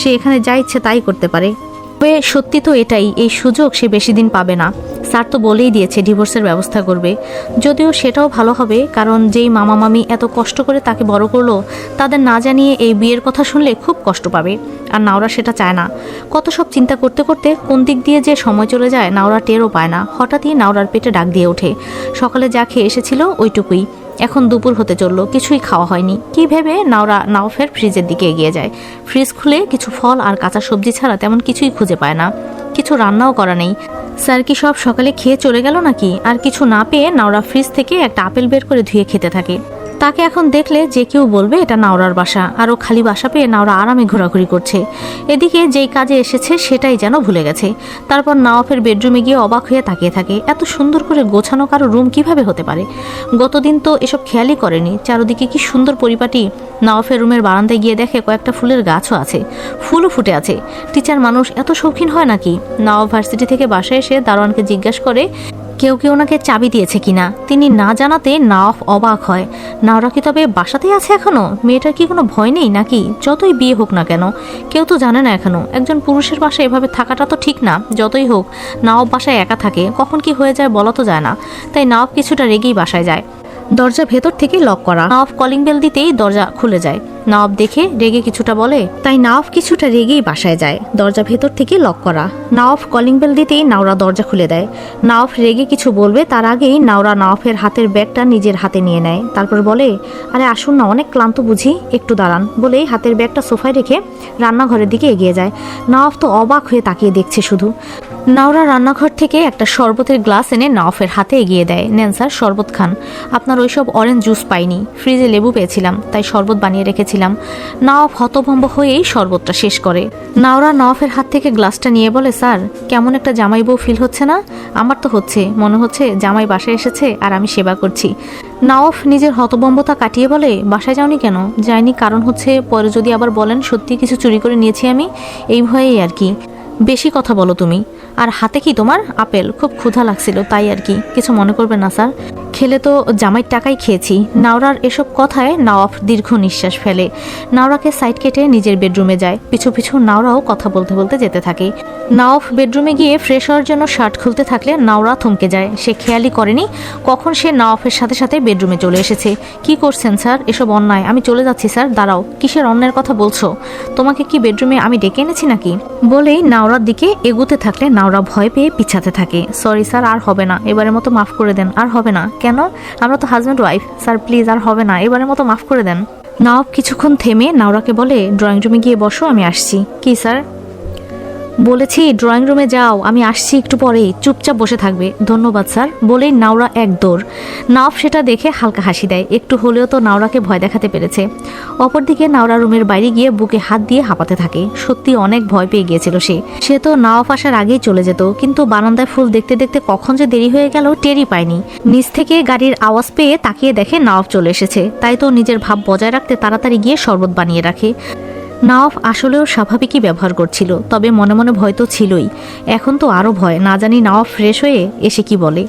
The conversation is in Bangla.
সে এখানে যা ইচ্ছে তাই করতে পারে। তবে সত্যি তো এটাই, এই সুযোগ সে বেশি দিন পাবে না। স্যার তো বলেই দিয়েছে ডিভোর্সের ব্যবস্থা করবে। যদিও সেটাও ভালো হবে, কারণ যেই মামা মামি এত কষ্ট করে তাকে বড় করল, তাদের না জানিয়ে এই বিয়ের কথা শুনলে খুব কষ্ট পাবে। আর নাওরা সেটা চায় না। কত সব চিন্তা করতে করতে কোন দিক দিয়ে যে সময় চলে যায়, নাওরা টেরও পায় না। হঠাৎই নাওরার পেটে ডাক দিয়ে ওঠে। সকালে যা খেয়ে এসেছিল, ওইটুকুই। এখন দুপুর হতে চলল, কিছুই খাওয়া হয়নি। কি ভেবে নাওরা নাওফের ফ্রিজের দিকে এগিয়ে যায়। ফ্রিজ খুলে কিছু ফল আর কাঁচা সবজি ছাড়া তেমন কিছুই খুঁজে পায় না। কিছু রান্নাও করা নেই। স্যার কি সব সকালে খেয়ে চলে গেল নাকি? আর কিছু না পেয়ে নাওরা ফ্রিজ থেকে একটা আপেল বের করে ধুয়ে খেতে থাকে। তাকে এখন দেখলে যে কেউ বলবে এটা নাওরার বাসা আরও খালি বাসা পেয়ে নাওরা আরামে ঘোরাঘুরি করছে। এদিকে যেই কাজে এসেছে সেটাই যেন ভুলে গেছে। তারপর নাওয়াফের বেডরুমে গিয়ে অবাক হয়ে তাকিয়ে থাকে, এত সুন্দর করে গোছানো কারও রুম কীভাবে হতে পারে? গতদিন তো এসব খেয়ালই করেনি, চারদিকে কি সুন্দর পরিপাটি। নওয়াফের রুমের বারান্দায় গিয়ে দেখে কয়েকটা ফুলের গাছও আছে, ফুলও ফুটে আছে। টিচার মানুষ এত শৌখিন হয় নাকি? নওয়াব ভার্সিটি থেকে বাসায় এসে দারোয়ানকে জিজ্ঞাসা করে কেউ কেউ ওনাকে চাবি দিয়েছে কিনা। তিনি না জানাতে নাওয়াফ অবাক হয়। নাওরা কি তবে বাসাতেই আছে এখনও? মেয়েটার কি কোনো ভয় নেই নাকি? যতই বিয়ে হোক না কেন, কেউ তো জানে না এখনও। একজন পুরুষের বাসায় এভাবে থাকাটা তো ঠিক না, যতই হোক নাওয়াব বাসায় একা থাকে, কখন কি হয়ে যায় বলা তো যায় না। তাই নাওয়াব কিছুটা রেগেই বাসায় যায়। দরজা ভেতর থেকে লক করা। নওয়াব কলিং বেল দিতেই দরজা খুলে যায়। নওয়াব দেখে রেগে কিছুটা বলে, তাই নওয়াব কিছুটা রেগেই বাসায় যায়, দরজা ভেতর থেকে লক করা। নওয়াব কলিং বেল দিতেই নাওরা দরজা খুলে দেয়। নওয়াব রেগে কিছু বলবে, তার আগেই নাওরা নওয়াফের হাতের ব্যাগটা নিজের হাতে নিয়ে নেয়। তারপর বলে, আরে আসুন না, অনেক ক্লান্ত বুঝি, একটু দাঁড়ান। বলেই হাতের ব্যাগটা সোফায় রেখে রান্নাঘরের দিকে এগিয়ে যায়। নওয়াফ তো অবাক হয়ে তাকিয়ে দেখছে শুধু। নাওরা রান্নাঘর থেকে একটা শরবতের গ্লাস এনে নওয়াফের হাতে এগিয়ে দেয়। নেন স্যার শরবত খান। আপনার ওইসব অরেঞ্জ জুস পাইনি। ফ্রিজে লেবু পেয়েছিলাম, তাই শরবত বানিয়ে রেখেছিলাম নওয়াফ হতভম্ব হয়েই শরবতটা শেষ করে। নাওরা নওয়াফের হাত থেকে গ্লাসটা নিয়ে বলে, স্যার, কেমন একটা জামাই বউ ফিল হচ্ছে না? আমার তো হচ্ছে। মনে হচ্ছে জামাই বাসায় এসেছে আর আমি সেবা করছি। নাওফ নিজের হতবম্বতা কাটিয়ে বলে, বাসায় যাওনি কেন? যায়নি কারণ হচ্ছে পরে যদি আবার বলেন সত্যি কিছু চুরি করে নিয়েছি আমি, এই ভয়েই আর কি। বেশি কথা বলো তুমি। আর হাতে কি তোমার? আপেল। খুব ক্ষুধা লাগছিল, তাই আর কি। কিছু মনে করবে না, স্যার। খেলে তো জামাইয়ের টাকাই খেয়েছি। নাওরার এসব কথায় নওয়াফ দীর্ঘ নিঃশ্বাস ফেলে। নাওরাকে সাইড কেটে নিজের বেডরুমে যায়। পিছু পিছু নাওরাও কথা বলতে বলতে যেতে থাকে। নাওফ বেডরুমে গিয়ে ফ্রেশ হওয়ার জন্য শার্ট খুলতে থাকলে নাওরা থমকে যায়। সে খেয়ালই করেনি কখন সে নাওফের সাথে সাথে বেডরুমে চলে এসেছে। কি করছেন স্যার? এসব অন্যায়। আমি চলে যাচ্ছি, স্যার। দাঁড়াও। কিসের অন্যায়ের কথা বলছো? তোমাকে কি বেডরুমে আমি ডেকে এনেছি নাকি? বলেই নাওরার দিকে এগুতে থাকলে নাওরা ভয় পেয়ে পিছাতে থাকে। সরি স্যার, আর হবে না। এবারের মতো মাফ করে দেন। আর হবে না। কেন? আমরা তো হাজব্যান্ড ওয়াইফ স্যার প্লিজ আর হবে না। এবারের মতো মাফ করে দেন। নওয়াব কিছুক্ষণ থেমে নাওরাকে বলে ড্রয়িং রুমে গিয়ে বসো, আমি আসছি। কি, স্যার? বলেছি ড্রয়িং রুমে যাও, আমি আসছি একটু পরেই, চুপচাপ বসে থাকবে। ধন্যবাদ, স্যার বলেই নাওরা এক দৌড়। নাওফ সেটা দেখে হালকা হাসি দেয়। একটু হলেও তো নাওরাকে ভয় দেখাতে পেরেছে। অপরদিকে নাওরা রুমের বাইরে গিয়ে বুকে হাত দিয়ে হাঁপাতে থাকে। সত্যি অনেক ভয় পেয়ে গিয়েছিল সে। সে তো নাওফ আসার আগেই চলে যেত, কিন্তু বারান্দায় ফুল দেখতে দেখতে কখন যে দেরি হয়ে গেল টেরই পায়নি। নিচ থেকে গাড়ির আওয়াজ পেয়ে তাকিয়ে দেখে নাওফ চলে এসেছে। তাই তো নিজের ভাব বজায় রাখতে তাড়াতাড়ি গিয়ে শরবত বানিয়ে রাখে। নাওফ আসলেও স্বাভাবিকই ব্যবহার করছিল, তবে মনে মনে ভয় তো ছিলই। এখন তো আরও ভয়, না জানি নাওফ ফ্রেশ হয়ে এসে কি বলে।